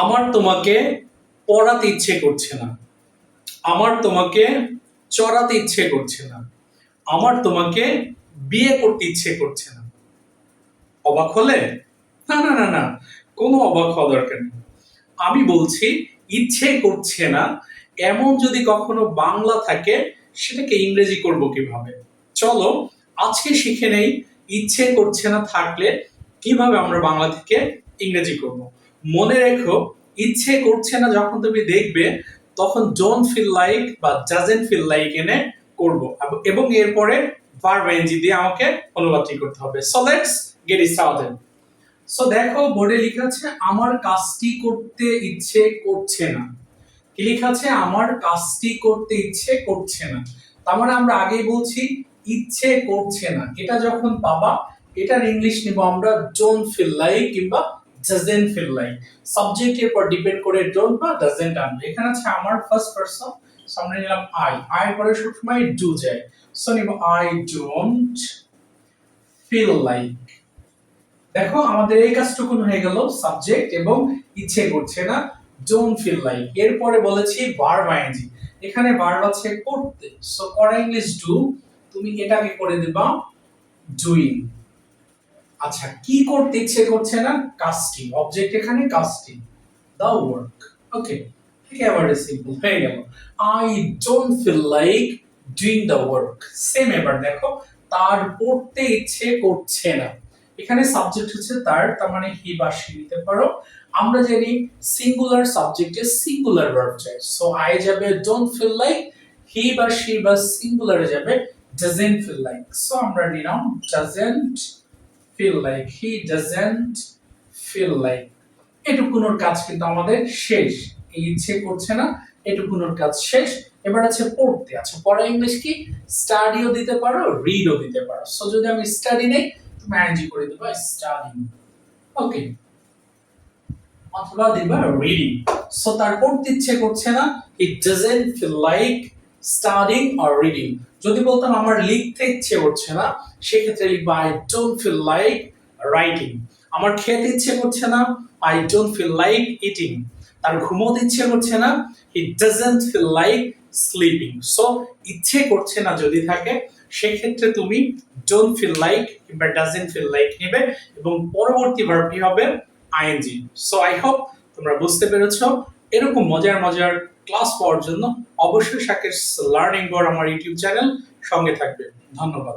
আমার তোমাকে পড়াতে ইচ্ছে করছে না। আমার তোমাকে চড়াতে ইচ্ছে করছে না। আমার তোমাকে বিয়ে করতে ইচ্ছে করছে না। অবাক হলে? না না না না, কোনো অবাক হওয়া দরকার নেই। আমি বলছি, ইচ্ছে করছে না, এমন যদি কখনো বাংলা থাকে, সেটাকে ইংরেজি করব কীভাবে? চলো, আজকে শিখে নেই, ইচ্ছে করছে না থাকলে কীভাবে আমরা বাংলা থেকে ইংরেজি করব? মনে রেখো, ইচ্ছে করছে না যখন তুমি দেখবে, তখন ডোন্ট ফিল লাইক বা ডাজেন্ট ফিল লাইক এনে করব। এবং এরপরে দিয়ে আমাকে অনুবাদটি করতে হবে। সো লেটস গেট সো দেখো, বোর্ডে লেখা আছে, আমার কাজটি করতে ইচ্ছে করছে না। কি লেখা আছে? আমার কাজটি করতে ইচ্ছে করছে না। তার মানে আমরা আগেই বলছি, ইচ্ছে করছে না। এটা যখন পাবা, এটার ইংলিশ নিব আমরা ডোন্ট ফিল লাইক কিংবা ডাজেন্ট ফিল লাইক সাবজেক্টের উপর ডিপেন্ড করে ডোন্ট বা ডাজেন্ট আনবে এখানে আছে আমার ফার্স্ট পারসন সামনে নিলাম আই আই পরে সবসময় ডু যায়। সো নিব আই ডোন্ট ফিল লাইক দেখো, আমাদের এই কাজটুকুন হয়ে গেল সাবজেক্ট এবং ইচ্ছে করছে না ডোন্ট ফিল লাইক এরপরে বলেছি ভার্ব আইএনজি এখানে ভার্ব আছে করতে। সো করা ইংলিশ ডু তুমি এটাকে করে দিবা ডুইং আচ্ছা কি করতে ইচ্ছে করছে না? কাস্টিং অবজেক্ট এখানে কাস্টিং দা ওয়ার্ক ওকে একেবারে সিম্পল হয়ে গেল। I don't feel like doing the work same এবার দেখো, তার পড়তে ইচ্ছে করছে না। এখানে সাবজেক্ট হচ্ছে তার তার মানে হি বা সি নিতে পারো। আমরা জানি সিঙ্গুলার সাবজেক্টে সিঙ্গুলার ভার্ব চাই সো আই যাবে ডোন্ট ফিল লাইক হি বা সি বা সিঙ্গুলারে যাবে ডাজেন্ট ফিল লাইক সো আমরা নিলাম doesn't feel like he doesn't feel like এটুকুনোর কাজ কিন্তু আমাদের শেষ। এই ইচ্ছে করছে না, এটুকুনোর কাজ শেষ। এবার আছে পড়তে। আচ্ছা পড়া ইংলিশ কি? স্টাডিও দিতে পারো রিডও দিতে পারো। সো যদি আমি স্টাডি নেই, তুমি আইএনজি করে দিবা স্টাডিং ওকে অথবা দিবা রিডিং সো তার পড়তে ইচ্ছে করছে না। It doesn't feel like studying or reading যদি বলতাম আমার লিখতে ইচ্ছে করছে না, সেক্ষেত্রে লিখবা I don't feel like writing আমার খেতে ইচ্ছে করছে না I don't feel like eating তার ঘুমোতে ইচ্ছে করছে না he doesn't feel like sleeping so ইচ্ছে করছে না যদি থাকে, সেক্ষেত্রে তুমি ডোন্ট ফিল লাইক কিংবা ডাজেন্ট ফিল লাইক নেবে এবং পরবর্তী ভার্বটি হবে? আইএনজি সো আই হোপ তোমরা বুঝতে পেরেছ। এরকম মজার মজার ক্লাস পাওয়ার জন্য অবশ্যই শাকের লার্নিং বোর্ড আমার ইউটিউব চ্যানেল সঙ্গে থাকবে ধন্যবাদ।